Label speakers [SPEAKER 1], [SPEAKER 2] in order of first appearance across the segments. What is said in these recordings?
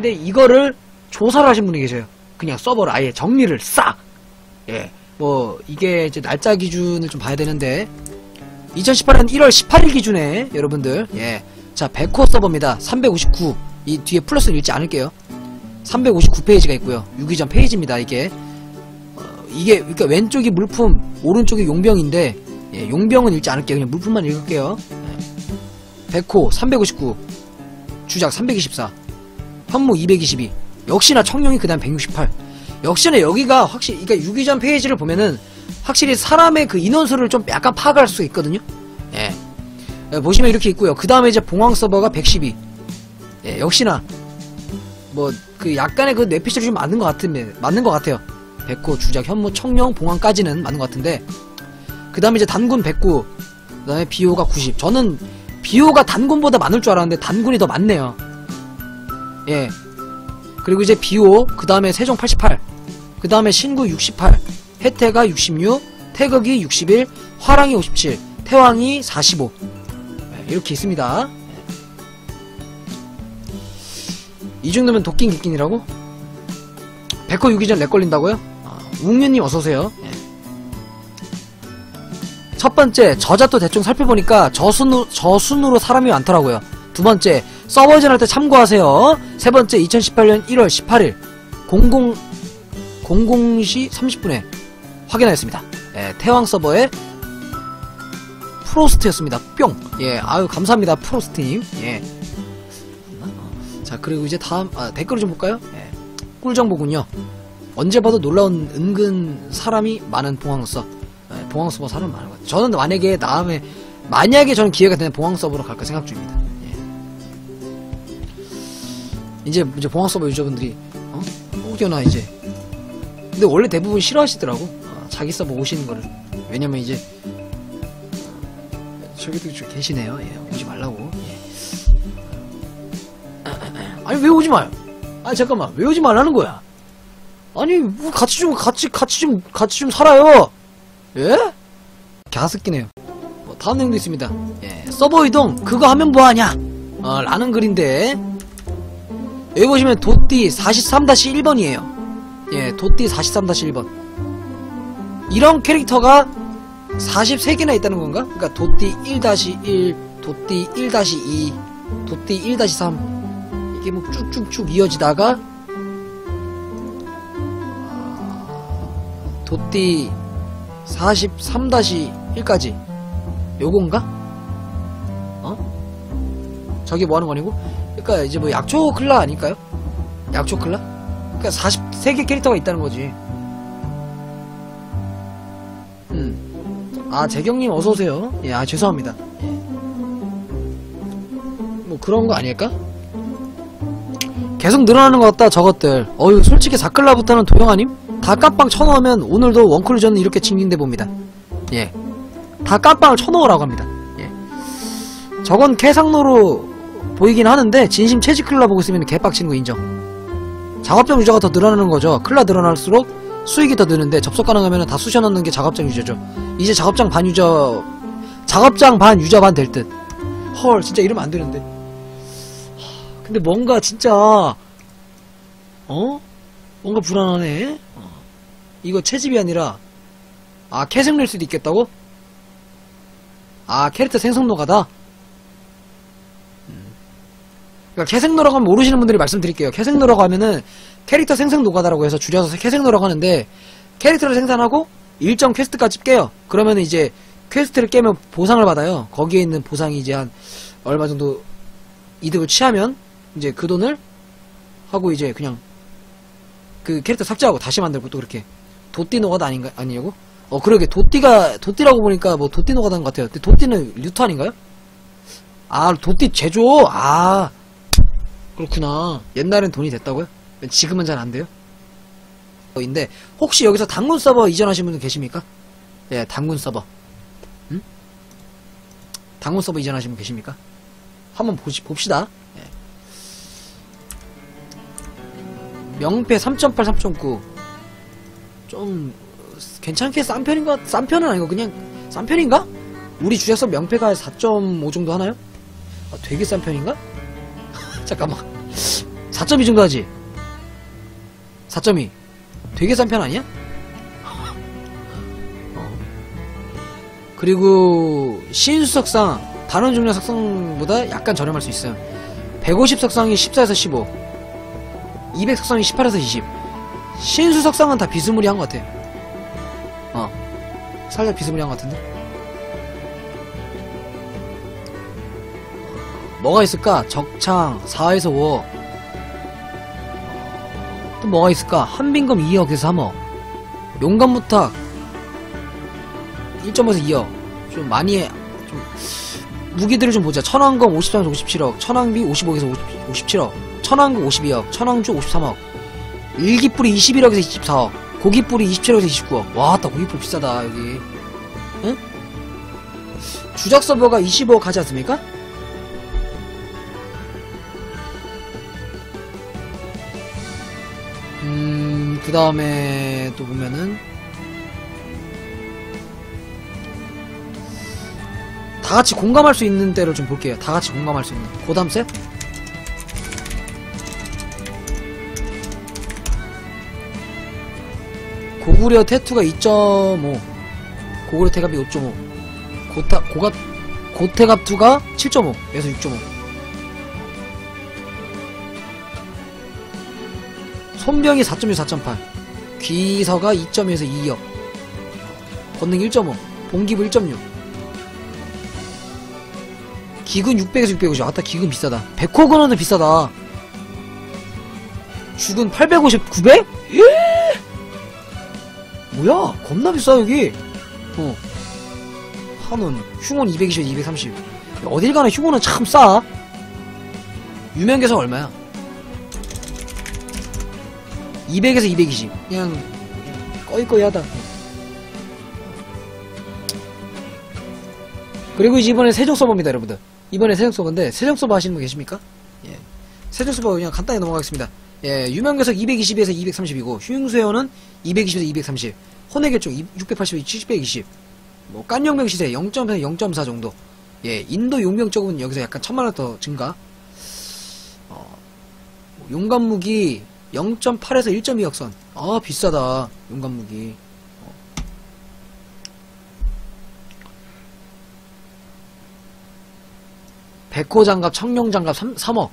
[SPEAKER 1] 근데 이거를 조사를 하신 분이 계세요. 그냥 서버를 아예 정리를 싹! 예. 뭐, 이게 이제 날짜 기준을 좀 봐야 되는데, 2018년 1월 18일 기준에, 여러분들, 예. 자, 백호 서버입니다. 359. 이 뒤에 플러스는 읽지 않을게요. 359페이지가 있고요. 유기전 페이지입니다, 이게. 어, 이게, 그러니까 왼쪽이 물품, 오른쪽이 용병인데, 예, 용병은 읽지 않을게요. 그냥 물품만 읽을게요. 예. 백호 359. 주작 324. 현무 222. 역시나 청룡이 그 다음 168. 역시나 여기가 확실히, 그러니까 유기전 페이지를 보면은 확실히 사람의 그 인원수를 좀 약간 파악할 수 있거든요. 예. 예, 보시면 이렇게 있고요. 그 다음에 이제 봉황 서버가 112. 예, 역시나 뭐 그 약간의 그 뇌피셜이 좀 맞는 것 같은데 맞는 것 같아요. 백호, 주작, 현무, 청룡, 봉황까지는 맞는 것 같은데 그 다음에 이제 단군 109, 그 다음에 비호가 90. 저는 비호가 단군보다 많을 줄 알았는데 단군이 더 많네요. 예. 그리고 이제 비호, 그 다음에 세종 88, 그 다음에 신구 68, 혜태가 66, 태극이 61, 화랑이 57, 태왕이 45. 예, 이렇게 있습니다. 이 정도면 도끼인 기낀이라고? 백호 유기전 렉 걸린다고요? 아, 웅유님 어서오세요. 예. 첫 번째, 저자도 대충 살펴보니까 저순으로, 저순으로 사람이 많더라고요. 두 번째, 서버전 할 때 참고하세요. 세 번째, 2018년 1월 18일, 00, 00시 30분에 확인하였습니다. 예, 태왕 서버에 프로스트였습니다. 뿅! 예, 아유, 감사합니다. 프로스트님. 예. 자, 그리고 이제 다음, 아, 댓글을 좀 볼까요? 예. 꿀 정보군요. 언제 봐도 놀라운 은근 사람이 많은 봉황서. 예, 봉황 서버 사람 많은 것 같아요. 저는 만약에 다음에, 만약에 저는 기회가 되면 봉황 서버로 갈까 생각 중입니다. 예. 이제, 이제 봉황 서버 유저분들이, 어? 혹여나 이제. 근데 원래 대부분 싫어하시더라고. 어, 자기 서버 오시는 거를. 왜냐면 이제, 어, 저기도 좀 계시네요. 예, 오지 말라고. 예. 아니 왜 오지 마요? 아니 잠깐만 왜 오지 말라는 거야? 아니 뭐 같이 좀 같이 같이 좀 같이 좀 살아요. 예? 갸스끼네요. 뭐 다음 내용도 있습니다. 예, 서버 이동 그거 하면 뭐하냐? 어, 라는 글인데 여기 보시면 도띠 43-1번이에요. 예, 도띠 43-1번. 이런 캐릭터가 43개나 있다는 건가? 그러니까 도띠 1-1, 도띠 1-2, 도띠 1-3 이게 뭐 쭉쭉쭉 이어지다가 도띠 43-1까지 요건가? 어? 저게 뭐 하는 거니고? 그러니까 이제 뭐 약초 클라 아닐까요? 약초 클라? 그러니까 43개 캐릭터가 있다는 거지. 음. 아, 재경님 어서 오세요. 예, 아, 죄송합니다. 예. 뭐 그런 거 아닐까? 계속 늘어나는 것 같다 저것들 어휴 솔직히 사클라부터는 도영아님 다 깜빵 쳐넣으면 오늘도 원클루전은 이렇게 징징대 봅니다 예 다 깜빵을 쳐넣으라고 합니다 예 저건 캐상로로 보이긴 하는데 진심 채집 클라 보고 있으면 개빡치는 거 인정 작업장 유저가 더 늘어나는 거죠 클라 늘어날수록 수익이 더 느는데 접속 가능하면 다 쑤셔 넣는 게 작업장 유저죠 이제 작업장 반 유저 작업장 반 유저 반 될 듯 헐 진짜 이러면 안 되는데 근데 뭔가 진짜 어? 뭔가 불안하네 어. 이거 채집이 아니라 아 캐생 낼 수도 있겠다고? 아 캐릭터 생성 노가다? 음. 그러니까 캐생 노라고 하면 모르시는 분들이 말씀드릴게요 캐생 노라고 하면은 캐릭터 생성 노가다라고 해서 줄여서 캐생 노라고 하는데 캐릭터를 생산하고 일정 퀘스트까지 깨요 그러면 이제 퀘스트를 깨면 보상을 받아요 거기에 있는 보상이 이제 한 얼마 정도 이득을 취하면 이제 그 돈을 하고 이제 그냥 그 캐릭터 삭제하고 다시 만들고 또 그렇게 도띠 노가다 아닌가 아니냐고? 어 그러게 도띠가 도띠라고 보니까 뭐 도띠 노가다인 것 같아요. 근데 도띠는 류트 아닌가요? 아 도띠 제조 아 그렇구나. 옛날엔 돈이 됐다고요? 지금은 잘 안 돼요? 인데 혹시 여기서 당군 서버 이전하신 분들 계십니까? 예, 당군 서버. 응? 당군 서버 이전하신 분 계십니까? 한번 보시, 봅시다. 예. 명패 3.8, 3.9. 좀, 괜찮게 싼 편인가? 싼 편은 아니고, 그냥, 싼 편인가? 우리 주작서 명패가 4.5 정도 하나요? 아, 되게 싼 편인가? 잠깐만. 4.2 정도 하지? 4.2 되게 싼 편 아니야? 어. 그리고 신수석상 다른 종류 석상보다 약간 저렴할 수 있어요 150석상이 14에서 15 200석상이 18에서 20 신수석상은 다 비스무리한 것 같아 어 살짝 비스무리한 것 같은데 뭐가 있을까? 적창 4에서 5. 또 뭐가 있을까? 한빈검 2억에서 3억. 용감무탁 1.5에서 2억. 좀 많이 해. 좀 무기들을 좀 보자. 천왕검 53에서 57억. 천왕비 55에서 50, 57억. 천왕구 52억. 천왕주 53억. 일기뿌리 21억에서 24억. 고기뿌리 27억에서 29억. 와, 따 고기뿌리 비싸다, 여기. 응? 주작 서버가 25억 하지 않습니까? 그 다음에 또 보면은, 다 같이 공감할 수 있는 때를 좀 볼게요. 다 같이 공감할 수 있는. 고담셋? 고구려 태투가 2.5. 고구려 태갑이 5.5. 고타, 고갑, 고태갑2가 7.5에서 6.5. 손병이 4.6, 4.8. 귀서가 2.2에서 2역. 권능 1.5. 봉기부 1.6. 기근 600에서 650. 아따, 기근 비싸다. 백호근원은 비싸다. 죽은 850, 900? 뭐야? 겁나 비싸, 여기. 어. 한원. 흉원 220에서 230. 어딜 가나 흉원은 참 싸. 유명계석 얼마야? 200에서 220 그냥 꺼이꺼이 하다. 그리고 이제 이번에 세종 서버입니다 여러분들. 이번에 세종 서버인데 세종 서버 하시는 분 계십니까? 예. 세종 서버 그냥 간단히 넘어가겠습니다. 예, 유명계석 220에서 230이고 휴잉수회원은 220에서 230 혼외결쪽 680에서 720 뭐 깐용병 시세 0.4에서 0.4 정도. 예, 인도 용병 쪽은 여기서 약간 천만원 더 증가. 어, 뭐 용감무기 0.8에서 1.2 역선. 아, 비싸다. 용감 무기. 어. 백호 장갑, 청룡 장갑 3, 3억.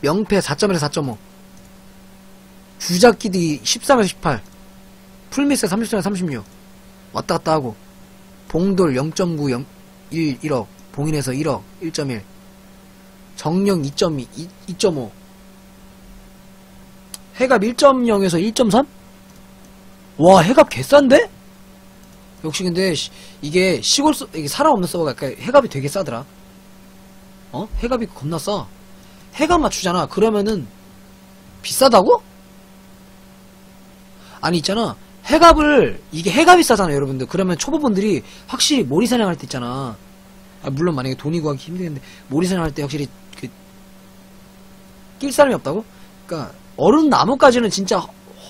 [SPEAKER 1] 명패 4.1에서 4.5. 주작기디 13에서 18. 풀미스 33에서 36. 왔다 갔다 하고. 봉돌 0.9, 0, 1, 1억. 봉인에서 1억, 1.1. 정령 2.2, 2.5. 해갑 1.0에서 1.3? 와, 해갑 개싼데? 역시 근데, 시- 이게 시골, 서, 이게 사람 없는 서버가 그러니까 해갑이 되게 싸더라. 어? 해갑이 겁나 싸. 해갑 맞추잖아. 그러면은, 비싸다고? 아니, 있잖아. 해갑을, 이게 해갑이 싸잖아, 여러분들. 그러면 초보분들이 확실히 모리사냥 할 때 있잖아. 아, 물론 만약에 돈이 구하기 힘들겠는데, 모리사냥 할 때 확실히, 그, 낄 사람이 없다고? 그니까, 어른 나무까지는 진짜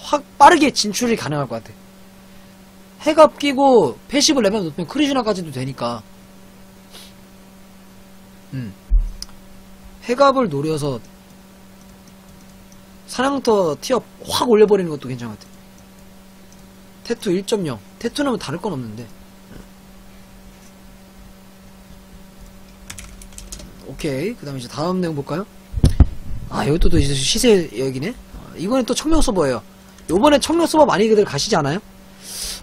[SPEAKER 1] 확 빠르게 진출이 가능할 것 같아. 해갑 끼고 패시브 레벨 높으면 크리즈나까지도 되니까. 음. 해갑을 노려서 사냥터 티어 확 올려버리는 것도 괜찮은 것 같아. 태투 1.0. 태투는 뭐 다를 건 없는데. 오케이. 그 다음에 이제 다음 내용 볼까요? 아, 이것도 또 시세 여기네? 어, 이번엔 또 청룡 서버예요. 요번에 청룡 서버 많이들 가시지 않아요?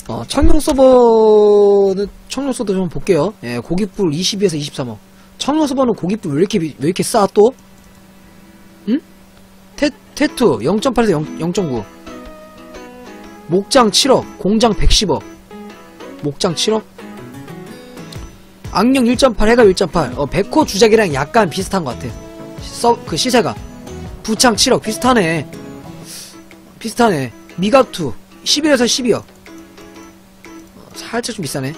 [SPEAKER 1] 어, 청룡 서버는, 청룡 서버 좀 볼게요. 예, 고깃불 22에서 23억. 청룡 서버는 고깃불 왜 이렇게, 비- 왜 이렇게 싸, 또? 응? 태, 태투 0.8에서 0, 0.9. 목장 7억. 공장 110억. 목장 7억? 악령 1.8, 해가 1.8. 어, 백호 주작이랑 약간 비슷한 것 같아. 서, 그 시세가. 부창 7억. 비슷하네. 비슷하네. 미각투. 11에서 12억. 어, 살짝 좀 비싸네.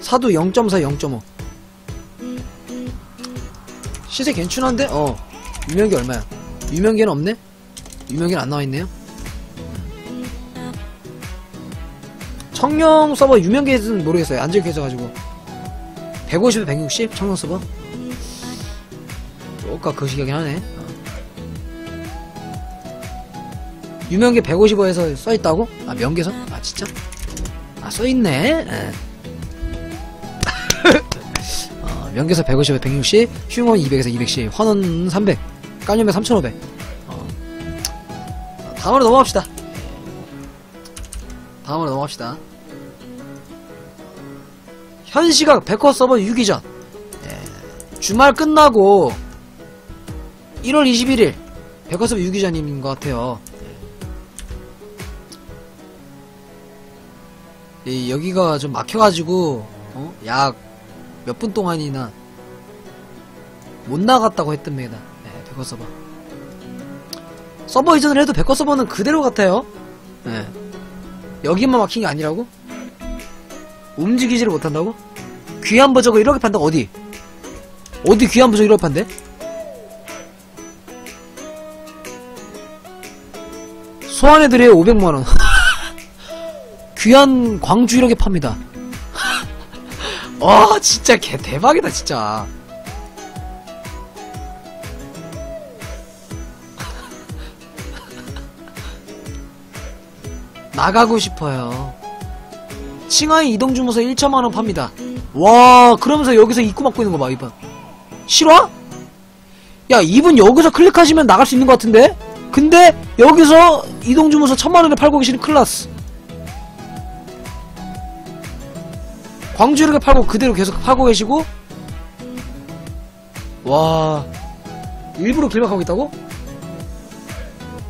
[SPEAKER 1] 사두 0.4 0.5 시세 괜찮은데? 어. 유명기 얼마야? 유명기는 없네? 유명기는 안 나와있네요? 청룡 서버 유명기는 모르겠어요. 안 적혀 있어가지고. 150에 160 청룡 서버? 조금 거시기하긴 하네 유명계 155에서 써있다고? 아 명계선? 아 진짜? 아 써있네 예. 어, 명계서 150에 160 흉원 200에서 210 환원 300 까념에 3500 어. 다음으로 넘어갑시다 다음으로 넘어갑시다 현 시각 백화 서버 6기전 예, 주말 끝나고 1월 21일 백화 서버 6기전인 것 같아요 이, 여기가 좀 막혀가지고 어? 약 몇 분 동안이나 못 나갔다고 했답니다. 네, 백화 서버. 서버 이전을 해도 백화 서버는 그대로 같아요. 네. 여기만 막힌 게 아니라고? 움직이지를 못한다고? 귀한 버저가 이렇게 판다고 어디? 어디 귀한 버저가 이렇게 판대? 소환해 드려요 500만 원. 귀한 광주 이렇게 팝니다. 와 진짜 개 대박이다 진짜. 나가고 싶어요. 칭하이 이동 주무서 1천만 원 팝니다. 와 그러면서 여기서 입구 막고 있는 거 봐 이번. 실화? 야 이분 여기서 클릭하시면 나갈 수 있는 것 같은데? 근데 여기서 이동 주무서 천만 원에 팔고 계시는 클라스. 광주 이렇게 팔고 그대로 계속 팔고 계시고 와 일부러 길막하고 있다고?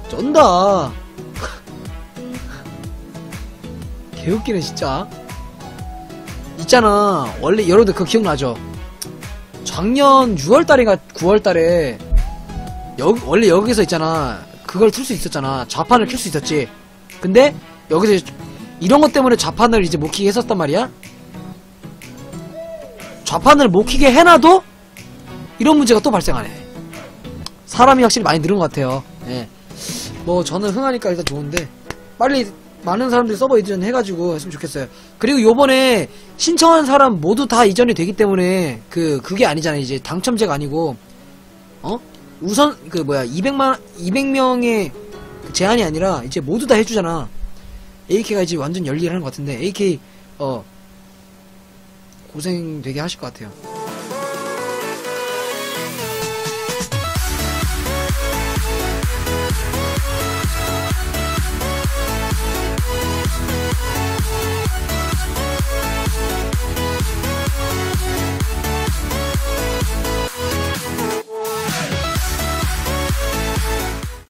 [SPEAKER 1] 쩐다. 개웃기네 진짜. 있잖아. 원래 여러분들 그거 기억나죠? 작년 6월달인가 9월달에 여기 원래 여기서 있잖아. 그걸 틀 수 있었잖아. 좌판을 켤수 있었지. 근데 여기서 이런 것 때문에 좌판을 이제 못 키게 했었단 말이야 좌판을 못 키게 해놔도 이런 문제가 또 발생하네. 사람이 확실히 많이 늘은 것 같아요. 예. 뭐 저는 흥하니까 일단 좋은데 빨리 많은 사람들이 서버 이전 해가지고 했으면 좋겠어요. 그리고 요번에 신청한 사람 모두 다 이전이 되기 때문에 그 그게 아니잖아요. 이제 당첨제가 아니고 어 우선 그 뭐야 200만 200명의 제한이 아니라 이제 모두 다 해주잖아. AK가 이제 완전 열일하는 것 같은데 AK 어 고생 되게 하실 것 같아요.